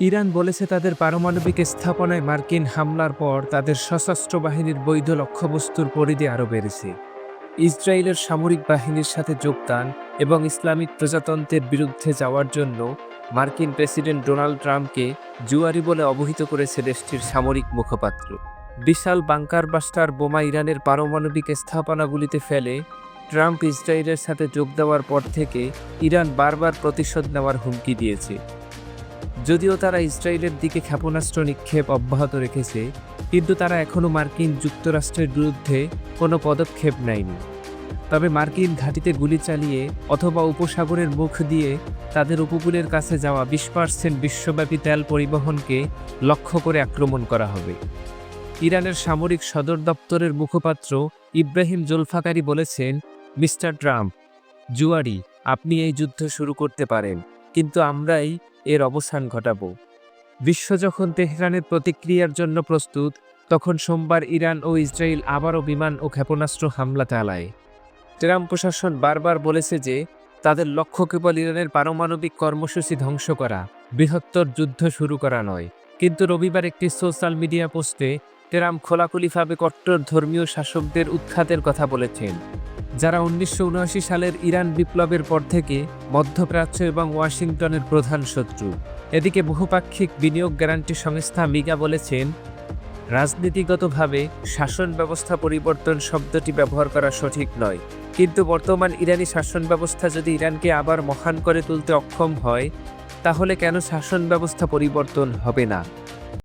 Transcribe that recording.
Iran বলেছে তাদের পারমাণবিক স্থাপনায় মার্কিন হামলার পর তাদের সশস্ত্র বাহিনীর বৈধ লক্ষ্যবস্তুর পরিধি আরও বেড়েছে। ইসরায়েলের সামরিক বাহিনীর সাথে যোগদান এবং ইসলামিক প্রজাতন্ত্রের বিরুদ্ধে যাওয়ার জন্য মার্কিন প্রেসিডেন্ট ডোনাল্ড ট্রাম্পকে জুয়ারি বলে অবহিত করেছে দেশটির সামরিক মুখপাত্র। বিশাল বাংকার বাস্টার বোমা ইরানের পারমাণবিক স্থাপনাগুলিতে ফেলে ট্রাম্প ইসরায়েলের সাথে যোগ দেওয়ার পর থেকে ইরান বারবার প্রতিশোধ নেওয়ার হুমকি দিয়েছে। যদিও তারা ইসরায়েলের দিকে ক্ষেপণাস্ত্র নিক্ষেপ অব্যাহত রেখেছে, কিন্তু তারা এখনও মার্কিন যুক্তরাষ্ট্রের বিরুদ্ধে কোনো পদক্ষেপ নেয়নি। তবে মার্কিন ঘাঁটিতে গুলি চালিয়ে অথবা উপসাগরের মুখ দিয়ে তাদের উপকূলের কাছে যাওয়া বিশ পার্সেন্ট বিশ্বব্যাপী তেল পরিবহনকে লক্ষ্য করে আক্রমণ করা হবে। ইরানের সামরিক সদর দপ্তরের মুখপাত্র ইব্রাহিম জোলফাকারি বলেছেন, মিস্টার ট্রাম্প, জুয়ারি, আপনি এই যুদ্ধ শুরু করতে পারেন। কিন্তু আমরাই এর অবসান ঘটাব। বিশ্ব যখন তেহরানের প্রতিক্রিয়ার জন্য প্রস্তুত, তখন সোমবার ইরান ও ইসরায়েল আবারও বিমান ও ক্ষেপণাস্ত্র হামলা চালায়। ট্রাম্প প্রশাসন বারবার বলেছে যে, তাদের লক্ষ্য কেবল ইরানের পারমাণবিক কর্মসূচি ধ্বংস করা, বৃহত্তর যুদ্ধ শুরু করা নয়। কিন্তু রবিবার একটি সোশ্যাল মিডিয়া পোস্টে ট্রাম্প খোলাখুলিভাবে কট্টর ধর্মীয় শাসকদের উৎখাতের কথা বলেছেন। যারা উনিশশো উনআশি সালের ইরান বিপ্লবের পর থেকে মধ্যপ্রাচ্য এবং ওয়াশিংটনের প্রধান শত্রু। এদিকে বহুপাক্ষিক বিনিয়োগ গ্যারান্টি সংস্থা মিগা বলেছেন, রাজনীতিগতভাবে শাসন ব্যবস্থা পরিবর্তন শব্দটি ব্যবহার করা সঠিক নয়। কিন্তু বর্তমান ইরানি শাসন ব্যবস্থা যদি ইরানকে আবার মহান করে তুলতে অক্ষম হয়, তাহলে কেন শাসন ব্যবস্থা পরিবর্তন হবে না?